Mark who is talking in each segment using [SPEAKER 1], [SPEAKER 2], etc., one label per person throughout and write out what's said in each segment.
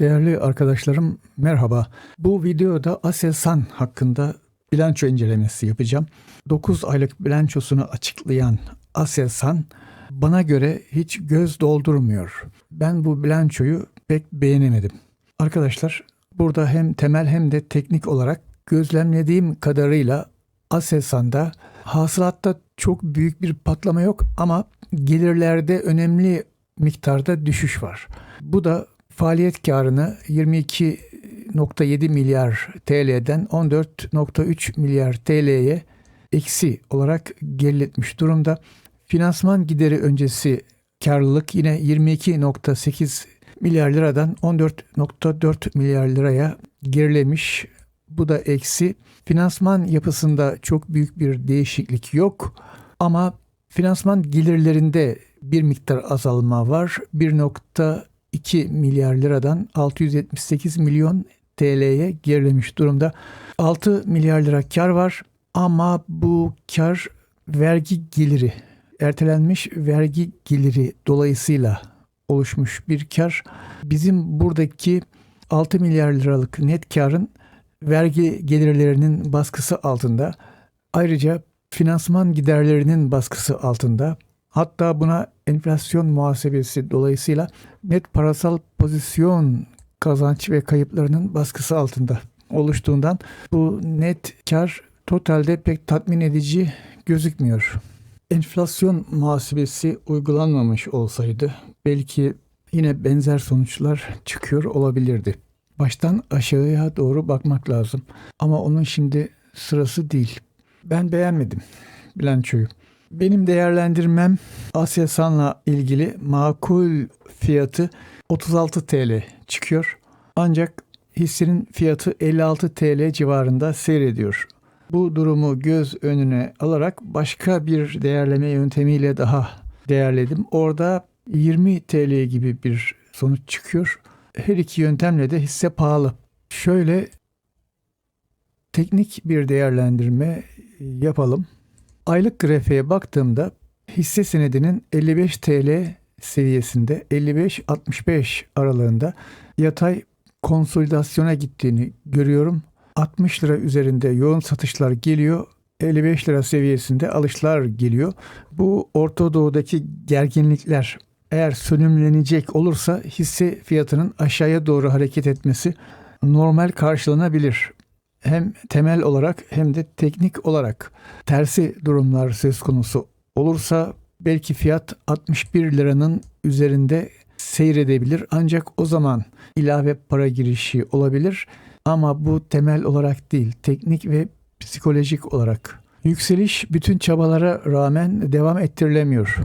[SPEAKER 1] Değerli arkadaşlarım merhaba. Bu videoda Aselsan hakkında bilanço incelemesi yapacağım. 9 aylık bilançosunu açıklayan Aselsan bana göre hiç göz doldurmuyor. Ben bu bilançoyu pek beğenemedim. Arkadaşlar burada hem temel hem de teknik olarak gözlemlediğim kadarıyla Aselsan'da hasılatta çok büyük bir patlama yok ama gelirlerde önemli miktarda düşüş var. Bu da faaliyet karını 22.7 milyar TL'den 14.3 milyar TL'ye eksi olarak geriletmiş durumda. Finansman gideri öncesi karlılık yine 22.8 milyar liradan 14.4 milyar liraya gerilemiş. Bu da eksi. Finansman yapısında çok büyük bir değişiklik yok ama finansman gelirlerinde bir miktar azalma var. 1.2 milyar liradan 678 milyon TL'ye gerilemiş durumda. 6 milyar lira kar var ama bu kar vergi geliri, ertelenmiş vergi geliri dolayısıyla oluşmuş bir kar. Bizim buradaki 6 milyar liralık net karın vergi gelirlerinin baskısı altında. Ayrıca finansman giderlerinin baskısı altında. Hatta buna enflasyon muhasebesi dolayısıyla net parasal pozisyon kazanç ve kayıplarının baskısı altında oluştuğundan bu net kar totalde pek tatmin edici gözükmüyor. Enflasyon muhasebesi uygulanmamış olsaydı belki yine benzer sonuçlar çıkıyor olabilirdi. Baştan aşağıya doğru bakmak lazım. Ama onun şimdi sırası değil. Ben beğenmedim bilançoyu. Benim değerlendirmem Aselsan'la ilgili makul fiyatı 36 TL çıkıyor. Ancak hissenin fiyatı 56 TL civarında seyrediyor. Bu durumu göz önüne alarak başka bir değerleme yöntemiyle daha değerledim. Orada 20 TL gibi bir sonuç çıkıyor. Her iki yöntemle de hisse pahalı. Şöyle teknik bir değerlendirme yapalım. Aylık grafiğe baktığımda hisse senedinin 55 TL seviyesinde 55-65 aralığında yatay konsolidasyona gittiğini görüyorum. 60 lira üzerinde yoğun satışlar geliyor. 55 lira seviyesinde alışlar geliyor. Bu Orta Doğu'daki gerginlikler eğer sönümlenecek olursa hisse fiyatının aşağıya doğru hareket etmesi normal karşılanabilir. Hem temel olarak hem de teknik olarak tersi durumlar söz konusu olursa belki fiyat 61 liranın üzerinde seyredebilir ancak o zaman ilave para girişi olabilir ama bu temel olarak değil teknik ve psikolojik olarak. Yükseliş bütün çabalara rağmen devam ettirilemiyor.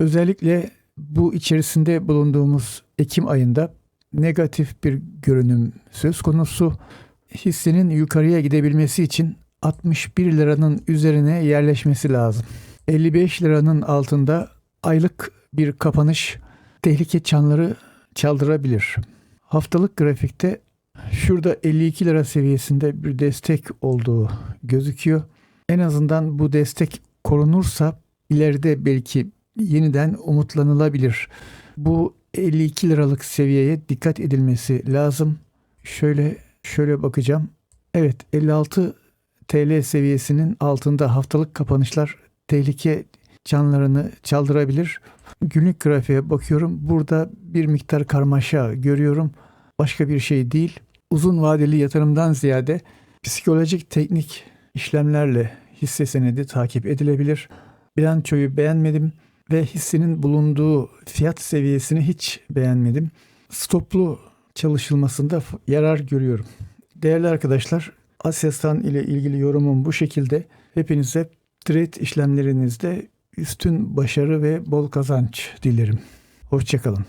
[SPEAKER 1] Özellikle bu içerisinde bulunduğumuz Ekim ayında negatif bir görünüm söz konusu. Hissenin yukarıya gidebilmesi için 61 liranın üzerine yerleşmesi lazım. 55 liranın altında aylık bir kapanış tehlike çanları çaldırabilir. Haftalık grafikte şurada 52 lira seviyesinde bir destek olduğu gözüküyor. En azından bu destek korunursa ileride belki yeniden umutlanılabilir. Bu 52 liralık seviyeye dikkat edilmesi lazım. Şöyle şöyle bakacağım. Evet 56 TL seviyesinin altında haftalık kapanışlar tehlike canlarını çaldırabilir. Günlük grafiğe bakıyorum. Burada bir miktar karmaşa görüyorum. Başka bir şey değil. Uzun vadeli yatırımdan ziyade psikolojik teknik işlemlerle hisse senedi takip edilebilir. Bilançoyu beğenmedim ve hissinin bulunduğu fiyat seviyesini hiç beğenmedim. Stoplu çalışılmasında yarar görüyorum. Değerli arkadaşlar, Aselsan ile ilgili yorumum bu şekilde. Hepinize trade işlemlerinizde üstün başarı ve bol kazanç dilerim. Hoşçakalın.